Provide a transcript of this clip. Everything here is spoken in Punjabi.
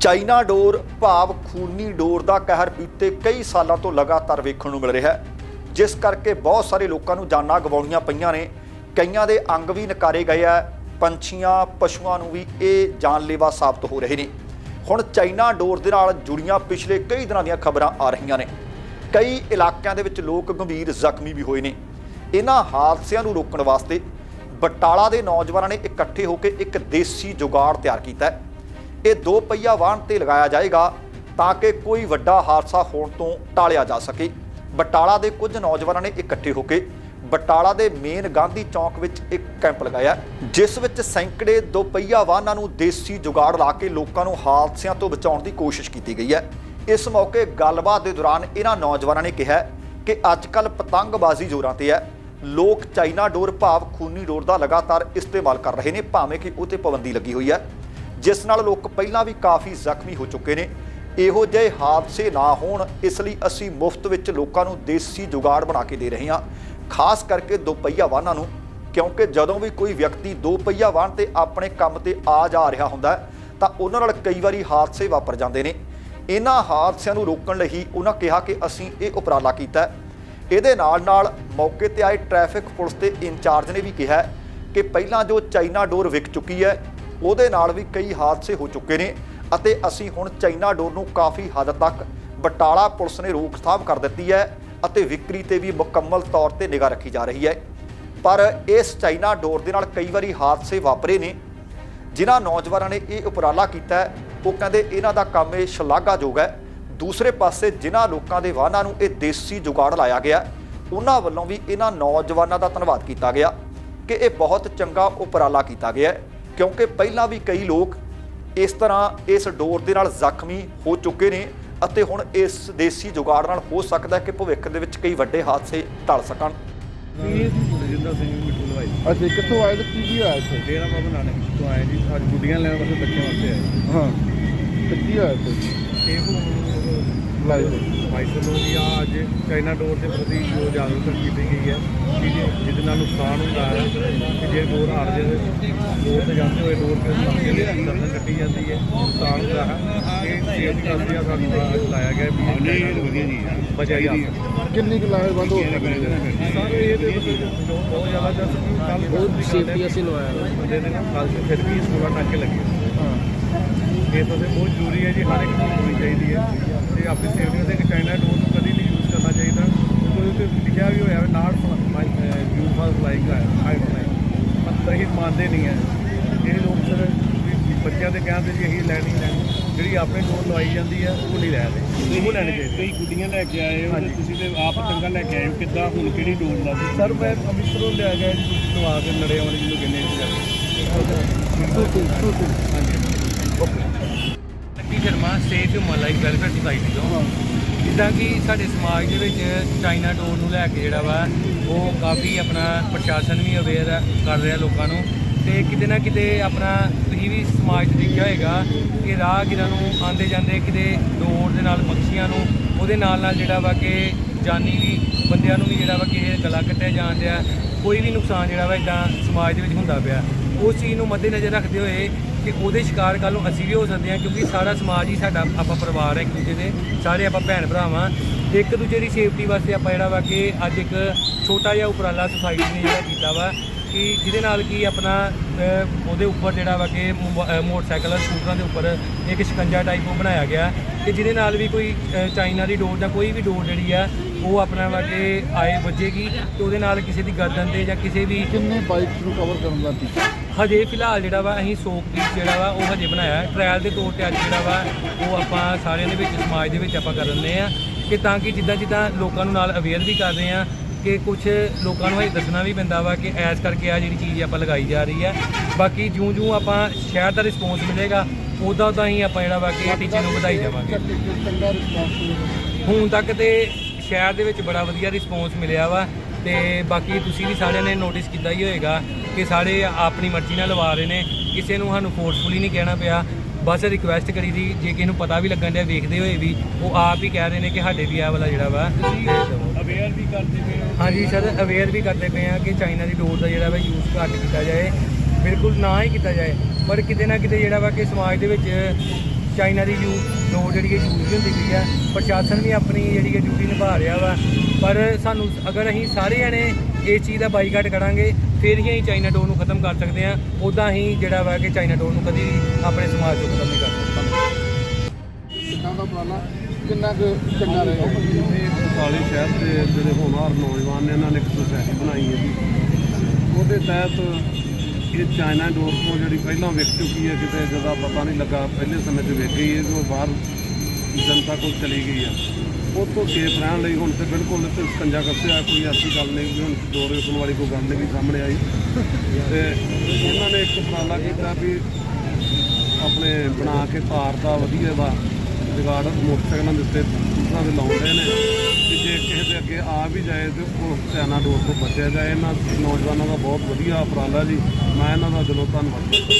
ਚਾਈਨਾ ਡੋਰ, ਭਾਵ ਖੂਨੀ ਡੋਰ ਦਾ ਕਹਿਰ ਬੀਤੇ ਕਈ ਸਾਲਾਂ ਤੋਂ ਲਗਾਤਾਰ ਵੇਖਣ ਨੂੰ ਮਿਲ ਰਿਹਾ ਹੈ। ਜਿਸ ਕਰਕੇ ਬਹੁਤ ਸਾਰੇ ਲੋਕਾਂ ਨੂੰ ਜਾਨਾਂ ਗਵਾਉਣੀਆਂ ਪਈਆਂ ਨੇ। ਕਈਆਂ ਦੇ ਅੰਗ ਵੀ ਨਕਾਰੇ ਗਏ ਆ। ਪੰਛੀਆਂ, ਪਸ਼ੂਆਂ ਨੂੰ ਵੀ ਇਹ ਜਾਨਲੇਵਾ ਸਾਬਤ ਹੋ ਰਹੇ ਨੇ। ਹੁਣ ਚਾਈਨਾ ਡੋਰ ਦੇ ਨਾਲ ਜੁੜੀਆਂ ਪਿਛਲੇ ਕਈ ਦਿਨਾਂ ਦੀਆਂ ਖਬਰਾਂ ਆ ਰਹੀਆਂ ਨੇ। ਕਈ ਇਲਾਕਿਆਂ ਦੇ ਵਿੱਚ ਲੋਕ ਗੰਭੀਰ ਜ਼ਖਮੀ ਵੀ ਹੋਏ ਨੇ। ਇਹਨਾਂ ਹਾਦਸਿਆਂ ਨੂੰ ਰੋਕਣ ਵਾਸਤੇ ਬਟਾਲਾ ਦੇ ਨੌਜਵਾਨਾਂ ਨੇ ਇਕੱਠੇ ਹੋ ਕੇ ਇੱਕ ਦੇਸੀ ਜੁਗਾੜ ਤਿਆਰ ਕੀਤਾ ਹੈ। ਇਹ ਦੋ ਪਹੀਆ ਵਾਹਨ ਤੇ ਲਗਾਇਆ ਜਾਏਗਾ ਤਾਂ ਕਿ ਕੋਈ ਵੱਡਾ ਹਾਦਸਾ ਹੋਣ ਤੋਂ ਟਾਲਿਆ ਜਾ ਸਕੇ। ਬਟਾਲਾ ਦੇ ਕੁਝ ਨੌਜਵਾਨਾਂ ਨੇ ਇਕੱਠੇ ਹੋ ਕੇ ਬਟਾਲਾ ਦੇ ਮੇਨ ਗਾਂਧੀ ਚੌਂਕ ਵਿੱਚ ਇੱਕ ਕੈਂਪ ਲਗਾਇਆ ਜਿਸ ਵਿੱਚ ਸੈਂਕੜੇ ਦੋ ਪਹੀਆ ਵਾਹਨਾਂ ਨੂੰ ਦੇਸੀ ਜੁਗਾੜ ਲਾ ਕੇ ਲੋਕਾਂ ਨੂੰ ਹਾਦਸਿਆਂ ਤੋਂ ਬਚਾਉਣ ਦੀ ਕੋਸ਼ਿਸ਼ ਕੀਤੀ ਗਈ ਹੈ। ਇਸ ਮੌਕੇ ਗੱਲਬਾਤ ਦੇ ਦੌਰਾਨ ਇਹਨਾਂ ਨੌਜਵਾਨਾਂ ਨੇ ਕਿਹਾ ਕਿ ਅੱਜਕੱਲ ਪਤੰਗਬਾਜ਼ੀ ਜ਼ੋਰਾਂ ਤੇ ਹੈ। ਲੋਕ ਚਾਈਨਾ ਡੋਰ ਭਾਵ ਖੂਨੀ ਡੋਰ ਦਾ ਲਗਾਤਾਰ ਇਸਤੇਮਾਲ ਕਰ ਰਹੇ ਨੇ, ਭਾਵੇਂ ਕਿ ਉਹ ਤੇ ਪਾਬੰਦੀ ਲੱਗੀ ਹੋਈ ਹੈ। ਜਿਸ ਨਾਲ ਲੋਕ ਪਹਿਲਾਂ ਵੀ ਕਾਫੀ ਜ਼ਖਮੀ ਹੋ ਚੁੱਕੇ ਨੇ। ਇਹੋ ਜਿਹੇ ਹਾਦਸੇ ਨਾ ਹੋਣ ਇਸ ਲਈ ਅਸੀਂ ਮੁਫਤ ਵਿੱਚ ਲੋਕਾਂ ਨੂੰ ਦੇਸੀ ਜੁਗਾੜ ਬਣਾ ਕੇ ਦੇ ਰਹੇ ਹਾਂ। ਖਾਸ ਕਰਕੇ ਦੋ ਪਹੀਆ ਵਾਹਨਾਂ ਨੂੰ ਕਿਉਂਕਿ ਜਦੋਂ ਵੀ ਕੋਈ ਵਿਅਕਤੀ ਦੋ ਪਹੀਆ ਵਾਹਨ ਤੇ ਆਪਣੇ ਕੰਮ ਤੇ ਆ ਜਾ ਰਿਹਾ ਹੁੰਦਾ ਹੈ, ਤਾਂ ਉਹਨਾਂ ਨਾਲ ਕਈ ਵਾਰੀ ਹਾਦਸੇ ਵਾਪਰ ਜਾਂਦੇ ਨੇ। ਇਹਨਾਂ ਹਾਦਸਿਆਂ ਨੂੰ ਰੋਕਣ ਲਈ ਉਹਨਾਂ ਕਿਹਾ ਕਿ ਅਸੀਂ ਇਹ ਉਪਰਾਲਾ ਕੀਤਾ ਹੈ। ਇਹਦੇ ਨਾਲ ਨਾਲ ਮੌਕੇ ਤੇ ਆਏ ਟ੍ਰੈਫਿਕ ਪੁਲਿਸ ਦੇ ਇੰਚਾਰਜ ਨੇ ਵੀ ਕਿਹਾ ਕਿ ਪਹਿਲਾਂ ਜੋ ਚਾਈਨਾ ਡੋਰ ਵਿਕ ਚੁੱਕੀ ਹੈ ਉਹਦੇ ਨਾਲ ਵੀ ਕਈ ਹਾਦਸੇ ਹੋ ਚੁੱਕੇ ਨੇ ਅਤੇ ਅਸੀਂ ਹੁਣ ਚਾਈਨਾ ਡੋਰ ਨੂੰ ਕਾਫੀ ਹੱਦ ਤੱਕ ਬਟਾਲਾ ਪੁਲਿਸ ਨੇ ਰੋਕਥਾਮ ਕਰ ਦਿੱਤੀ ਹੈ ਅਤੇ ਵਿਕਰੀ ਤੇ ਵੀ ਮੁਕੰਮਲ ਤੌਰ ਤੇ ਨਿਗਾਹ ਰੱਖੀ ਜਾ ਰਹੀ ਹੈ। ਪਰ ਇਸ ਚਾਈਨਾ ਡੋਰ ਦੇ ਨਾਲ ਕਈ ਵਾਰੀ ਹਾਦਸੇ ਵਾਪਰੇ ਨੇ, ਜਿਨ੍ਹਾਂ ਨੌਜਵਾਨਾਂ ਨੇ ਇਹ ਉਪਰਾਲਾ ਕੀਤਾ ਉਹ ਕਹਿੰਦੇ ਇਹਨਾਂ ਦਾ ਕੰਮ ਇਹ ਸ਼ਲਾਘਾਯੋਗ ਹੈ। ਦੂਸਰੇ ਪਾਸੇ ਜਿਨ੍ਹਾਂ ਲੋਕਾਂ ਦੇ ਵਾਹਨਾਂ ਨੂੰ ਇਹ ਦੇਸੀ ਜੁਗਾੜ ਲਾਇਆ ਗਿਆ, ਉਹਨਾਂ ਵੱਲੋਂ ਵੀ ਇਹਨਾਂ ਨੌਜਵਾਨਾਂ ਦਾ ਧੰਨਵਾਦ ਕੀਤਾ ਗਿਆ ਕਿ ਇਹ ਬਹੁਤ ਚੰਗਾ ਉਪਰਾਲਾ ਕੀਤਾ ਗਿਆ ਹੈ। ਕਿਉਂਕਿ ਪਹਿਲਾਂ ਵੀ ਕਈ ਲੋਕ ਇਸ ਤਰ੍ਹਾਂ ਇਸ ਡੋਰ ਦੇ ਨਾਲ ਜ਼ਖਮੀ ਹੋ ਚੁੱਕੇ ਨੇ ਅਤੇ ਹੁਣ ਇਸ ਦੇਸੀ ਜੁਗਾੜ ਨਾਲ ਹੋ ਸਕਦਾ ਹੈ ਕਿ ਭਵਿੱਖ ਦੇ ਵਿੱਚ ਕਈ ਵੱਡੇ ਹਾਦਸੇ ਟਲ ਸਕਣ। ਰਜਿੰਦਰ ਸਿੰਘ ਮਿੱਠੂ ਲਵਾਈ। ਅੱਛਾ ਕਿੱਥੋਂ ਆਏ ਤੇ ਕੀ ਕੀ ਹੋਇਆ ਇੱਥੇ? ਡੇਰਾ ਬਾਬਾ ਨਾਨਕ ਤੋਂ ਆਏ ਜੀ ਅੱਜ ਗੁੱਡੀਆਂ ਲੈਣ ਵਾਸਤੇ ਬੱਚਿਆਂ ਵਾਸਤੇ ਆਏ। ਹਾਂ। ਤੇ ਕੀ ਹੋਇਆ ਇੱਥੇ? ਇਹ ਲਾਈ ਨੂੰ ਜੀ ਆ ਅੱਜ ਚਾਈਨਾ ਡੋਰ ਦੇ ਪ੍ਰਤੀ ਜੋ ਜਾਗਰੂਕਤਾ ਕੀਤੀ ਗਈ ਹੈ ਕਿ ਜੀ- ਜਿਹਦੇ ਨਾਲ ਨੁਕਸਾਨ ਹੁੰਦਾ ਹੈ ਕਿ ਜੇ ਡੋਰ ਹਾਰ ਜੇ ਡੋਰ ਤੇ ਜਾਂਦੇ ਹੋਏ ਡੋਰ ਤੇ ਸਾਹਮਣੇ ਗਰਦਨ ਕੱਟੀ ਜਾਂਦੀ ਹੈ ਨੁਕਸਾਨ ਹੁੰਦਾ ਹੈ। ਇਹ ਸੇਫਟੀ ਆ ਸਾਨੂੰ ਲਾਇਆ ਗਿਆ ਵੀ ਵਧੀਆ ਜੀ। ਬਚਿਆ ਜਾ ਕਿੰਨੀ ਕੁ ਬੰਦ ਹੋ ਸਕਦੇ ਸਾਰੇ ਇਹ ਜੋ ਬਹੁਤ ਜ਼ਿਆਦਾ ਜਸ ਕੱਲ ਬਹੁਤ ਸੇਫਟੀ ਅਸੀਂ ਲਵਾਇਆ। ਬੰਦੇ ਦੇ ਨਾਲ ਕੱਲ ਫਿਰ ਵੀ 16 ਟਾਂਕੇ ਲੱਗੇ। ਹਾਂ। ਇਹ ਤਾਂ ਫਿਰ ਬਹੁਤ ਜ਼ਰੂਰੀ ਹੈ ਜੀ ਹਰ ਇੱਕ ਨੂੰ ਹੋਣੀ ਚਾਹੀਦੀ ਹੈ। ਤੇ ਆਪਣੀ ਸੇਫਟੀ ਵਾਸਤੇ ਕਿ ਚਾਈਨਾ ਡੋਰ ਨੂੰ ਕਦੀ ਨਹੀਂ ਯੂਜ਼ ਕਰਨਾ ਚਾਹੀਦਾ। ਕੋਈ ਉੱਤੇ ਲਿਖਿਆ ਵੀ ਹੋਇਆ ਹੈ not use for flying high flying ਪਰ ਇਹ ਮੰਨਦੇ ਨਹੀਂ ਹੈ। ਇਹ ਲੋਕ ਸਰ ਬੱਚਿਆਂ ਦੇ ਕਹਿਣ ਤੇ ਜੀ ਇਹੀ ਲੈਣੀ ਲੈਣੀ ਜਿਹੜੀ ਆਪਣੇ ਡੋਰ ਲਵਾਈ ਜਾਂਦੀ ਹੈ ਉਹ ਨਹੀਂ ਲੈਦੇ ਉਹ ਲੈਣੀ ਚਾਹੀਦੀ। ਕਈ ਗੁੱਡੀਆਂ ਲੈ ਕੇ ਆਏ ਹੋ ਹਾਂਜੀ। ਤੇ ਤੁਸੀਂ ਤੇ ਆਪ ਟੰਗਾ ਲੈ ਕੇ ਆਏ ਹੋ। ਕਿੱਦਾਂ ਹੁਣ ਕਿਹੜੀ ਡੋਰ ਲਾ ਸਰ ਮੈਂ ਅੰਮ੍ਰਿਤਸਰੋਂ ਲਿਆ ਗਿਆ ਜੀ ਨਵਾ ਕੇ ਨੜੇ ਵਾਲੀ ਜਿਹਨੂੰ ਕਹਿੰਦੇ ਨੇ Lucky Sharma state human life welfare society ਤੋਂ ਜਿੱਦਾਂ ਕਿ ਸਾਡੇ ਸਮਾਜ ਦੇ ਵਿੱਚ ਚਾਈਨਾ ਡੋਰ ਨੂੰ ਲੈ ਕੇ ਜਿਹੜਾ ਵਾ, ਉਹ ਕਾਫੀ ਆਪਣਾ ਪ੍ਰਸ਼ਾਸਨ ਵੀ ਅਵੇਅਰ ਕਰ ਰਿਹਾ ਲੋਕਾਂ ਨੂੰ। ਤੇ ਕਿਤੇ ਨਾ ਕਿਤੇ ਆਪਣਾ, ਤੁਸੀਂ ਵੀ ਸਮਾਜ 'ਚ ਦੇਖਿਆ ਹੋਏਗਾ ਕਿ ਰਾਹਗੀਰਾਂ ਨੂੰ ਆਂਦੇ ਜਾਂਦੇ ਕਿਤੇ ਡੋਰ ਦੇ ਨਾਲ ਪੰਛੀਆਂ ਨੂੰ, ਉਹਦੇ ਨਾਲ ਨਾਲ ਜਿਹੜਾ ਵਾ ਕਿ ਜਾਨੀ ਵੀ ਬੰਦਿਆਂ ਨੂੰ ਵੀ ਜਿਹੜਾ ਵਾ ਕਿ ਇਹ ਗਲਾ ਕੱਟਿਆ ਜਾਣ ਡਿਆ। ਕੋਈ ਵੀ ਨੁਕਸਾਨ ਜਿਹੜਾ ਵਾ ਇਦਾਂ ਸਮਾਜ ਦੇ ਵਿੱਚ ਹੁੰਦਾ ਪਿਆ। ਉਸ ਚੀਜ਼ ਨੂੰ ਮੱਦੇਨਜ਼ਰ ਰੱਖਦੇ ਹੋਏ ਕਿ ਉਹਦੇ ਸ਼ਿਕਾਰ ਕੱਲ ਨੂੰ ਅਸੀਂ ਵੀ ਹੋ ਸਕਦੇ ਹਾਂ ਕਿਉਂਕਿ ਸਾਰਾ ਸਮਾਜ ਹੀ ਸਾਡਾ, ਆਪਾਂ ਪਰਿਵਾਰ ਹੈ ਇੱਕ ਦੂਜੇ ਦੇ, ਸਾਰੇ ਆਪਾਂ ਭੈਣ ਭਰਾਵਾਂ। ਇੱਕ ਦੂਜੇ ਦੀ ਸੇਫਟੀ ਵਾਸਤੇ ਆਪਾਂ ਜਿਹੜਾ ਵਾ ਕਿ ਅੱਜ ਇੱਕ ਛੋਟਾ ਜਿਹਾ ਉਪਰਾਲਾ ਸੁਸਾਇਟੀ ਨੇ ਜਿਹੜਾ ਕੀਤਾ ਵਾ ਕਿ ਜਿਹਦੇ ਨਾਲ ਕੀ ਆਪਣਾ ਉਹਦੇ ਉੱਪਰ ਜਿਹੜਾ ਵਾ ਕਿ ਮੋਬ- ਮੋਟਰਸਾਈਕਲ ਸਕੂਟਰਾਂ ਦੇ ਉੱਪਰ ਇੱਕ ਸ਼ਿਕੰਜਾ ਟਾਈਪ ਉਹ ਬਣਾਇਆ ਗਿਆ। ਕਿ ਜਿਹਦੇ ਨਾਲ ਵੀ ਕੋਈ ਚਾਈਨਾ ਦੀ ਡੋਰ ਜਾਂ ਕੋਈ ਵੀ ਡੋਰ ਜਿਹੜੀ ਆ ਉਹ ਆਪਣਾ ਵਾ ਕਿ ਆਏ ਵੱਜੇਗੀ ਤੇ ਉਹਦੇ ਨਾਲ ਕਿਸੇ ਦੀ ਗਰਦਨ ਤੇ ਜਾਂ ਕਿਸੇ ਵੀ ਕਿੰਨੇ ਬਾਈਕਸ ਨੂੰ ਕਵਰ ਕਰਨ ਦਾ ਟੀਚਾ ਹਜੇ ਫਿਲਹਾਲ ਜਿਹੜਾ ਵਾ ਅਸੀਂ ਸੋਕ ਪੀਸ ਜਿਹੜਾ ਵਾ ਉਹ ਹਜੇ ਬਣਾਇਆ ਟ੍ਰਾਇਲ ਦੇ ਤੌਰ ਤੇ ਅੱਜ ਜਿਹੜਾ ਵਾ ਉਹ ਆਪਾਂ ਸਾਰਿਆਂ ਦੇ ਵਿੱਚ ਸਮਾਜ ਦੇ ਵਿੱਚ ਆਪਾਂ ਕਰ ਰਹੇ ਆ ਕਿ ਤਾਂ ਕਿ ਜਿੱਦਾਂ ਜਿੱਦਾਂ ਲੋਕਾਂ ਨੂੰ ਨਾਲ ਅਵੇਅਰ ਵੀ ਕਰ ਰਹੇ ਆ ਕਿ ਕੁਝ ਲੋਕਾਂ ਨੂੰ ਇਹ ਦੱਸਣਾ ਵੀ ਪੈਂਦਾ ਵਾ ਕਿ ਐਸ ਕਰਕੇ ਆ ਜਿਹੜੀ ਚੀਜ਼ ਆਪਾਂ ਲਗਾਈ ਜਾ ਰਹੀ ਹੈ। ਬਾਕੀ ਜਿਉਂ ਜਿਉਂ ਆਪਾਂ ਸ਼ਹਿਰ ਦਾ ਰਿਸਪੌਂਸ ਮਿਲੇਗਾ ਉਦਾਂ ਉਦਾਂ ਹੀ ਆਪਾਂ ਜਿਹੜਾ ਵਾ ਕਿ ਇਹ ਟੀਚੇ ਨੂੰ ਵਧਾਈ ਜਾਵਾਂਗੇ ਰਿਸਪੌਂਸ ਹੁਣ ਤੱਕ ਤੇ ਸ਼ਹਿਰ ਦੇ ਵਿੱਚ ਬੜਾ ਵਧੀਆ ਰਿਸਪੌਂਸ ਮਿਲਿਆ ਵਾ ਤੇ ਬਾਕੀ ਤੁਸੀਂ ਵੀ ਸਾਰਿਆਂ ਨੇ ਨੋਟਿਸ ਕੀਤਾ ਹੀ ਹੋਏਗਾ ਕਿ ਸਾਰੇ ਆਪਣੀ ਮਰਜ਼ੀ ਨਾਲ ਲਵਾ ਰਹੇ ਨੇ ਕਿਸੇ ਨੂੰ ਸਾਨੂੰ ਫੋਰਸਫੁਲੀ ਨਹੀਂ ਕਹਿਣਾ ਪਿਆ। ਬਸ ਰਿਕੁਐਸਟ ਕਰੀ ਦੀ ਜੇ ਕਿਸੇ ਨੂੰ ਪਤਾ ਵੀ ਲੱਗਣ ਡਿਆ ਵੇਖਦੇ ਹੋਏ ਵੀ ਉਹ ਆਪ ਹੀ ਕਹਿ ਰਹੇ ਨੇ ਕਿ ਸਾਡੇ ਵੀ ਇਹ ਵਾਲਾ ਜਿਹੜਾ ਵਾ। ਅਵੇਅਰ ਵੀ ਕਰਦੇ ਪਏ ਹੋ? ਹਾਂਜੀ ਸਰ ਅਵੇਅਰ ਵੀ ਕਰਦੇ ਪਏ ਆ ਕਿ ਚਾਈਨਾ ਦੀ ਡੋਰ ਦਾ ਜਿਹੜਾ ਵਾ ਯੂਜ਼ ਘੱਟ ਕੀਤਾ ਜਾਏ। ਬਿਲਕੁਲ ਨਾ ਹੀ ਕੀਤਾ ਜਾਏ ਪਰ ਕਿਤੇ ਨਾ ਕਿਤੇ ਜਿਹੜਾ ਵਾ ਕਿ ਸਮਾਜ ਦੇ ਵਿੱਚ ਚਾਈਨਾ ਦੀ ਯੂ ਡੋਰ ਜਿਹੜੀ ਹੈ ਯੂਜ਼ ਹੁੰਦੀ ਪਈ ਆ ਪ੍ਰਸ਼ਾਸਨ ਵੀ ਆਪਣੀ ਜਿਹੜੀ ਹੈ ਡਿਊਟੀ ਨਿਭਾ ਰਿਹਾ ਵਾ। ਪਰ ਸਾਨੂੰ ਅਗਰ ਅਸੀਂ ਸਾਰੇ ਜਣੇ ਇਸ ਚੀਜ਼ ਦਾ ਬਾਈਕਾਟ ਕਰਾਂਗੇ ਫਿਰ ਹੀ ਅਸੀਂ ਚਾਈਨਾ ਡੋਰ ਨੂੰ ਖਤਮ ਕਰ ਸਕਦੇ ਹਾਂ ਉਦਾਂ ਹੀ ਜਿਹੜਾ ਵਾ ਕਿ ਚਾਈਨਾ ਡੋਰ ਨੂੰ ਕਦੀ ਵੀ ਆਪਣੇ ਸਮਾਜ ਤੋਂ ਖਤਮ ਨਹੀਂ ਕਰ ਸਕਦੇ। ਕਿੰਨਾ ਦਾ ਕਿੰਨਾ ਕੁ ਚੰਗਾ ਰਹੇਗਾ ਸ਼ਹਿਰ ਦੇ ਜਿਹੜੇ ਹੋਣਹਾਰ ਨੌਜਵਾਨ ਨੇ ਇਹਨਾਂ ਨੇ ਇੱਕ ਸੁਸਾਇਟੀ ਬਣਾਈ ਹੈ ਜੀ। ਉਹਦੇ ਤਹਿਤ ਇਹ ਚਾਈਨਾ ਡੋਰ ਤੋਂ ਜਿਹੜੀ ਪਹਿਲਾਂ ਵਿਕ ਚੁੱਕੀ ਹੈ, ਕਿਤੇ ਜਿਹਦਾ ਪਤਾ ਨਹੀਂ ਲੱਗਾ, ਪਹਿਲੇ ਸਮੇਂ 'ਚ ਵਿਕ ਗਈ ਹੈ ਜੋ ਬਾਹਰ ਜਨਤਾ ਕੋਲ ਚਲੀ ਗਈ ਆ ਉਹ ਤੋਂ ਸੇਫ ਰਹਿਣ ਲਈ ਹੁਣ ਤੇ ਬਿਲਕੁਲ ਤੇ ਸਕੰਜਾ ਕੱਸਿਆ, ਕੋਈ ਐਸੀ ਗੱਲ ਨਹੀਂ ਵੀ ਹੁਣ ਡੋਰ ਵੇਚਣ ਵਾਲੀ ਕੋਈ ਗੱਲ ਨਹੀਂ ਵੀ ਸਾਹਮਣੇ ਆਈ। ਤੇ ਉਹਨਾਂ ਨੇ ਇੱਕ ਉਪਰਾਲਾ ਕੀਤਾ ਵੀ ਆਪਣੇ ਬਣਾ ਕੇ ਤਾਰ ਦਾ ਵਧੀਆ ਦਾ ਜਗਾੜ ਮੋਟਰਸਾਈਕਲਾਂ ਦੇ ਉੱਤੇ ਦੂਸਰਾਂ ਦੇ ਲਾਉਂਦੇ ਨੇ। ਕਿ ਜੇ ਕਿਸੇ ਦੇ ਅੱਗੇ ਆ ਵੀ ਜਾਏ ਤੇ ਉਸ ਚਾਈਨਾ ਡੋਰ ਤੋਂ ਬਚਿਆ ਜਾਏ। ਇਹਨਾਂ ਨੌਜਵਾਨਾਂ ਦਾ ਬਹੁਤ ਵਧੀਆ ਉਪਰਾਲਾ ਜੀ। ਮੈਂ ਇਹਨਾਂ ਦਾ ਦਿਲੋਂ ਧੰਨਵਾਦ ਕਰਦਾ।